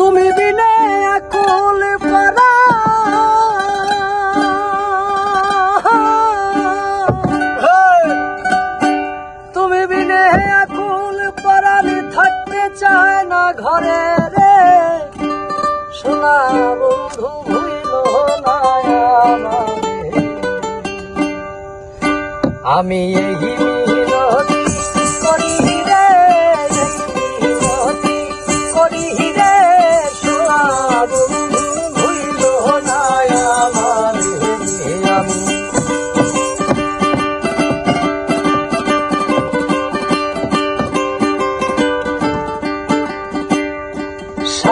তুমি বিনে আকুল পারা। তুমি বিনে আকুল পারানি থাকতে চায় না ঘরে রে। সোনা বন্ধু ভুইল আমি এই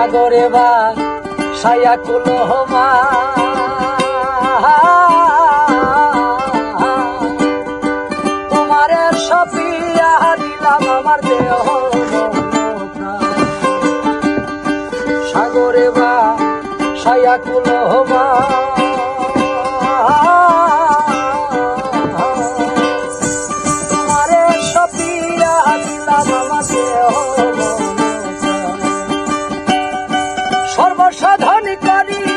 সাগরে বা সায়া কুলহমা তোমার সপিয়া দিলাম আমার দেহ। সাগরে বা সায়া কুলহমা সর্বসাধন করিলাম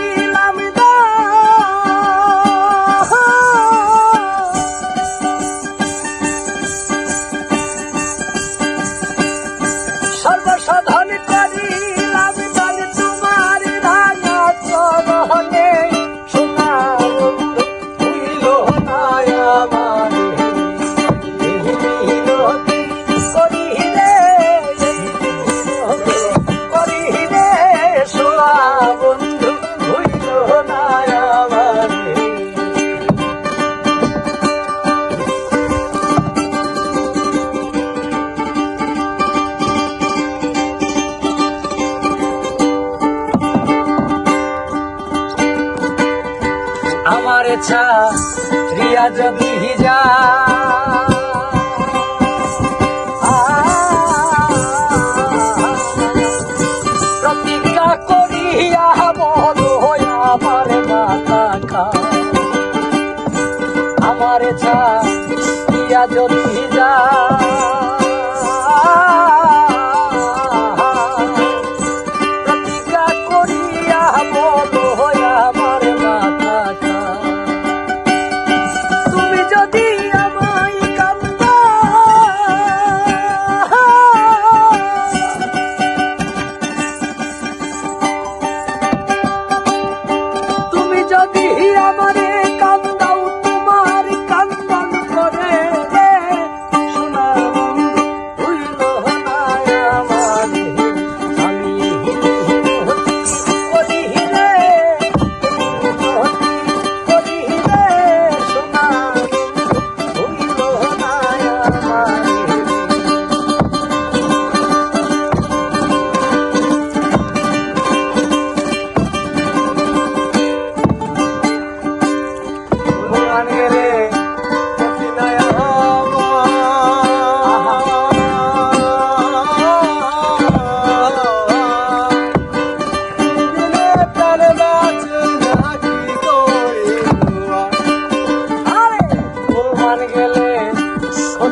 আমার ছা রিয়া যদি যা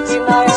You know.